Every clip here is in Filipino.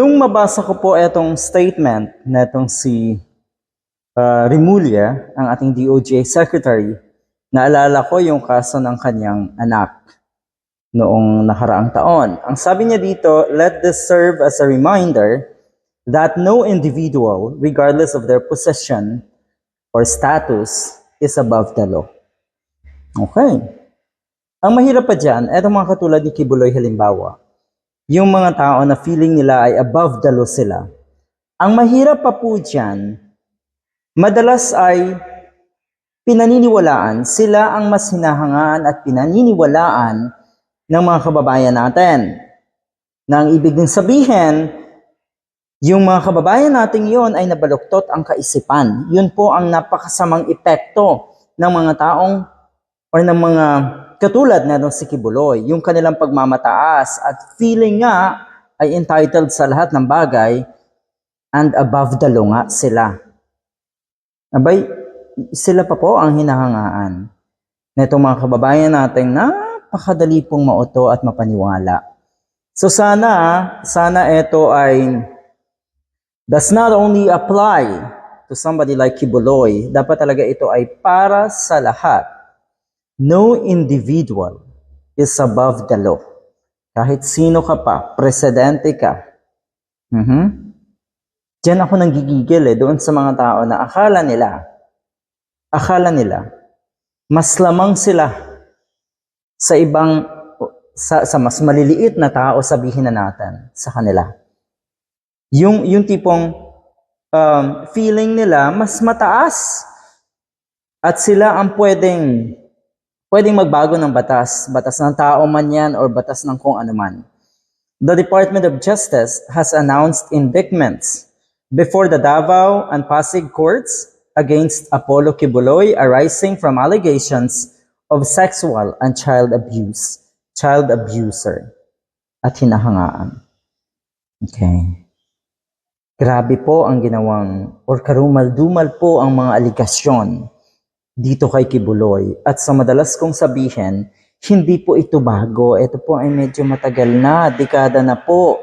Nung mabasa ko po itong statement na itong si uh, Remulla, ang ating DOJ Secretary, naalala ko yung kaso ng kanyang anak noong nakaraang taon. Ang sabi niya dito, let this serve as a reminder that no individual, regardless of their possession or status, is above the law. Okay. Ang mahirap pa dyan, eto mga katulad ni Kibuloy halimbawa, yung mga tao na feeling nila ay above the law sila. Ang mahirap pa po dyan, madalas ay pinaniniwalaan, sila ang mas hinahangaan at pinaniniwalaan ng mga kababayan natin. Na ang ibig din sabihin, yung mga kababayan nating yon ay nabaluktot ang kaisipan. Yun po ang napakasamang epekto ng mga taong or ng mga katulad na nung si Kibuloy, yung kanilang pagmamataas at feeling nga ay entitled sa lahat ng bagay and above the law nga sila. Abay, sila pa po ang hinahangaan na itong mga kababayan nating napakadali pong mauto at mapaniwala. So sana, sana ito ay does not only apply to somebody like Kibuloy, dapat talaga ito ay para sa lahat. No individual is above the law. Kahit sino ka pa, presidente ka. Mhm. Diyan ako nanggigigil eh, doon sa mga tao na akala nila, akala nila, mas lamang sila sa ibang, sa, sa mas maliliit na tao, sabihin na natin sa kanila. Yung, yung tipong um, feeling nila mas mataas at sila ang pwedeng pwedeng magbago ng batas, batas ng tao man yan or batas ng kung ano man. The Department of Justice has announced indictments before the Davao and Pasig courts against Apollo Kibuloy arising from allegations of sexual and child abuse, child abuser, at hinahangaan. Okay. Grabe po ang ginawang, or karumal-dumal po ang mga aligasyon dito kay Kibuloy. At sa madalas kong sabihin, hindi po ito bago. Ito po ay medyo matagal na, dekada na po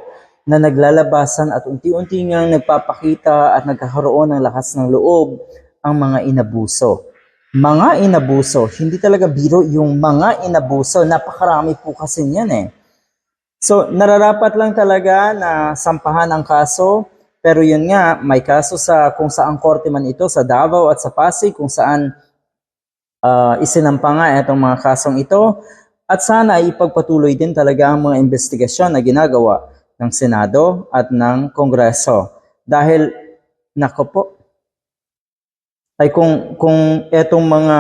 na naglalabasan at unti-unti nga nagpapakita at nagkakaroon ng lakas ng loob ang mga inabuso. Mga inabuso, hindi talaga biro yung mga inabuso. Napakarami po kasi niyan eh. So, nararapat lang talaga na sampahan ang kaso, pero yun nga, may kaso sa kung saan korte man ito, sa Davao at sa Pasig, kung saan uh, isinampa nga itong mga kasong ito at sana ay ipagpatuloy din talaga ang mga investigasyon na ginagawa ng Senado at ng Kongreso. Dahil, nako po, ay kung, kung etong mga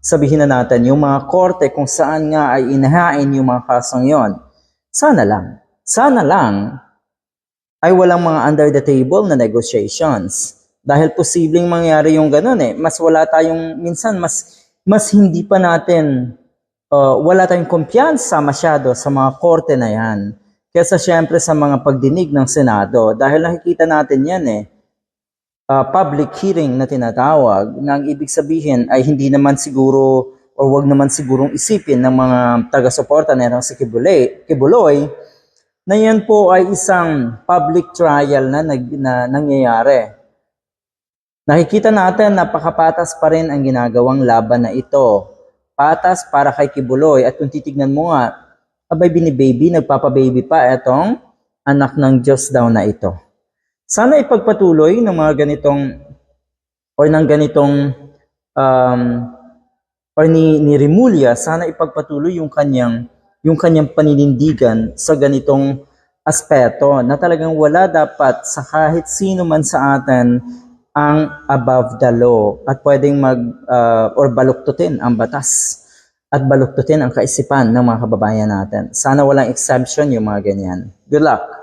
sabihin na natin, yung mga korte kung saan nga ay inahain yung mga kasong yon, sana lang, sana lang ay walang mga under the table na negotiations. Dahil posibleng mangyari yung ganun eh. Mas wala tayong, minsan mas, mas hindi pa natin, uh, wala tayong kumpiyansa masyado sa mga korte na yan. Kesa syempre sa mga pagdinig ng Senado. Dahil nakikita natin yan eh. Uh, public hearing na tinatawag, na ang ibig sabihin ay hindi naman siguro o wag naman sigurong isipin ng mga taga-suporta na si Kibuloy, Kibuloy na yan po ay isang public trial na, nag, na nangyayari. Nakikita natin napakapatas pa rin ang ginagawang laban na ito. Patas para kay Kibuloy at kung titignan mo nga, abay binibaby, nagpapababy pa itong anak ng Diyos daw na ito. Sana ipagpatuloy ng mga ganitong or ng ganitong um, or ni, ni Remulla, sana ipagpatuloy yung kanyang yung kanyang paninindigan sa ganitong aspeto na talagang wala dapat sa kahit sino man sa atin ang above the law at pwedeng mag uh, or baluktutin ang batas at baluktutin ang kaisipan ng mga kababayan natin. Sana walang exception yung mga ganyan. Good luck!